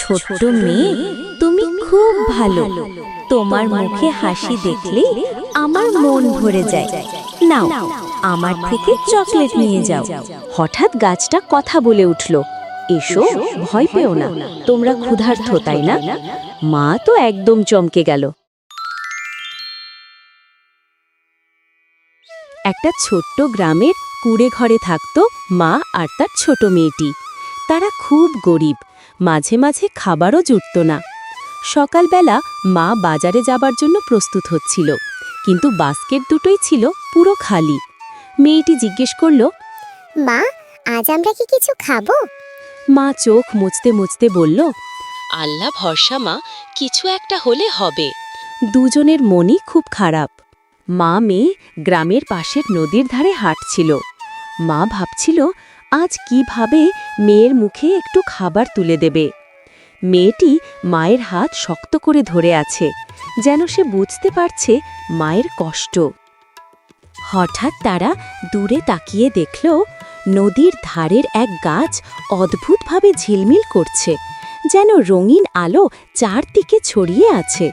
ছোট্ট মেয়ে, তুমি খুব ভালো। তোমার মুখে হাসি দেখলে আমার মন ভরে যায়। নাও, আমার থেকে চকলেট নিয়ে যাও। হঠাৎ গাছটা কথা বলে উঠল, এসো, ভয় পেও না, তোমরা ক্ষুধার্ত, তাই না? মা তো একদম চমকে গেল। একটা ছোট্ট গ্রামের কুড়ে ঘরে থাকতো মা আর তার ছোট মেয়েটি। তারা খুব গরিব মাঝে মাঝে খাবারও জুটত না। সকালবেলা মা বাজারে যাবার জন্য প্রস্তুত হচ্ছিল কিন্তু বাস্কেট দুটোই ছিল পুরো খালি। মেয়েটি জিজ্ঞেস করল মা আজ আমরা কি কিছু খাব? মা চোখ মুছতে মুছতে বলল আল্লাহ ভরসা মা কিছু একটা হলে হবে। দুজনের মনই খুব খারাপ। মা মেয়ে গ্রামের পাশের নদীর ধারে হাঁটছিল। মা ভাবছিল আজ কীভাবে মেয়ের মুখে একটু খাবার তুলে দেবে? মেয়েটি মায়ের হাত শক্ত করে ধরে আছে, যেন সে বুঝতে পারছে মায়ের কষ্ট। হঠাৎ তারা দূরে তাকিয়ে দেখল, নদীর ধারের এক গাছ অদ্ভুতভাবে ঝিলমিল করছে, যেন রঙিন আলো চারদিকে ছড়িয়ে আছে।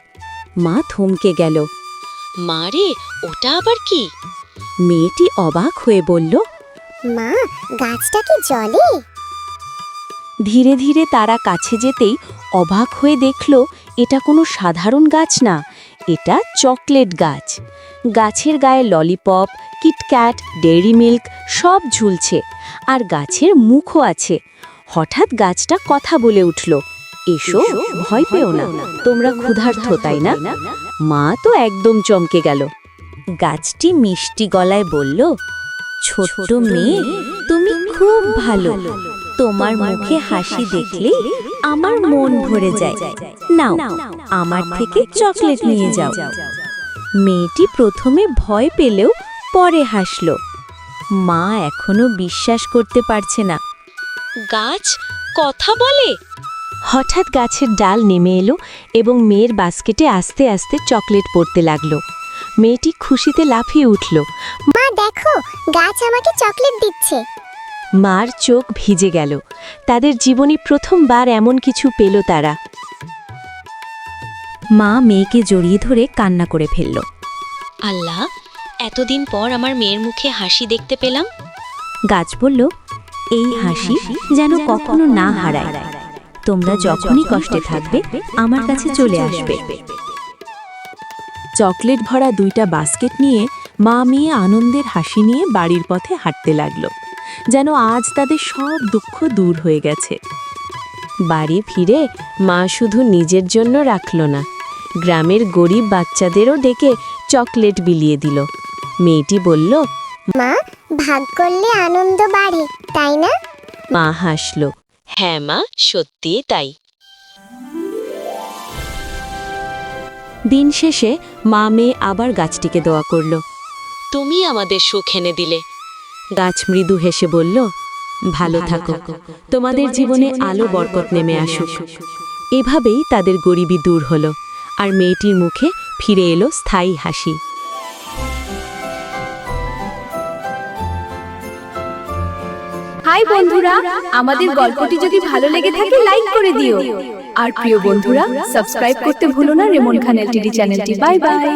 মা থমকে গেল। মারে ওটা আবার কি? মেয়েটি অবাক হয়ে বলল মা গাছটা কি জলে? ধীরে ধীরে তারা কাছে যেতেই অবাক হয়ে দেখল এটা কোনো সাধারণ গাছ না এটা চকলেট গাছ। গাছের গায়ে ললিপপ কিটক্যাট ডেয়ারি মিল্ক সব ঝুলছে আর গাছের মুখও আছে। হঠাৎ গাছটা কথা বলে উঠল এসো ভয় পেও না তোমরা ক্ষুধার্থ তাই না? মা তো একদম চমকে গেল। গাছটি মিষ্টি গলায় বলল ছোট্ট মেয়ে তুমি খুব ভালো। তোমার মুখে হাসি দেখলে আমার মন ভরে যায়। নাও আমার থেকে চকলেট নিয়ে যাও। মেয়েটি প্রথমে ভয় পেলেও পরে হাসল। মা এখনও বিশ্বাস করতে পারছে না। গাছ কথা বলে। হঠাৎ গাছের ডাল নেমে এলো এবং মেয়ের বাস্কেটে আস্তে আস্তে চকলেট পড়তে লাগল। মেয়েটি খুশিতে লাফিয়ে উঠল। মা দেখো গাছ আমাকে চকলেট দিচ্ছে। মার চোখ ভিজে গেল। তাদের জীবনে প্রথমবার এমন কিছু পেল তারা। মা মেয়েকে জড়িয়ে ধরে কান্না করে ফেলল। আল্লাহ এতদিন পর আমার মেয়ের মুখে হাসি দেখতে পেলাম। গাছ বলল এই হাসি যেন কখনো না হারায়। তোমরা যখনই কষ্টে থাকবে আমার কাছে চলে আসবে। চকলেট ভরা দুইটা বাস্কেট নিয়ে মা মেয়ে আনন্দের হাসি নিয়ে বাড়ির পথে হাঁটতে লাগল। যেন আজ তাদের সব দুঃখ দূর হয়ে গেছে। বাড়ি ফিরে মা শুধু নিজের জন্য রাখল না গ্রামের গরিব বাচ্চাদেরও ডেকে চকলেট বিলিয়ে দিল। মেয়েটি বলল মা ভাগ করলে আনন্দ বাড়ে তাই না? মা হাসল হ্যাঁ মা সত্যিই তাই। দিন শেষে মা মেয়ে আবার গাছটিকে দোয়া করল। তুমি আমাদের সুখ এনে দিলে। গাছ মৃদু হেসে বলল ভালো থাকো। তোমাদের জীবনে আলো বরকত নেমে আসুক। এভাবেই তাদের গরিবী দূর হলো আর মেয়েটির মুখে ফিরে এলো স্থায়ী হাসি। হাই বন্ধুরা আমাদের গল্পটি যদি ভালো লেগে থাকে লাইক করে দিও। আর প্রিয় বন্ধুরা সাবস্ক্রাইব করতে ভুলো না রেমন খান এলটিডি চ্যানেলটি। Bye bye.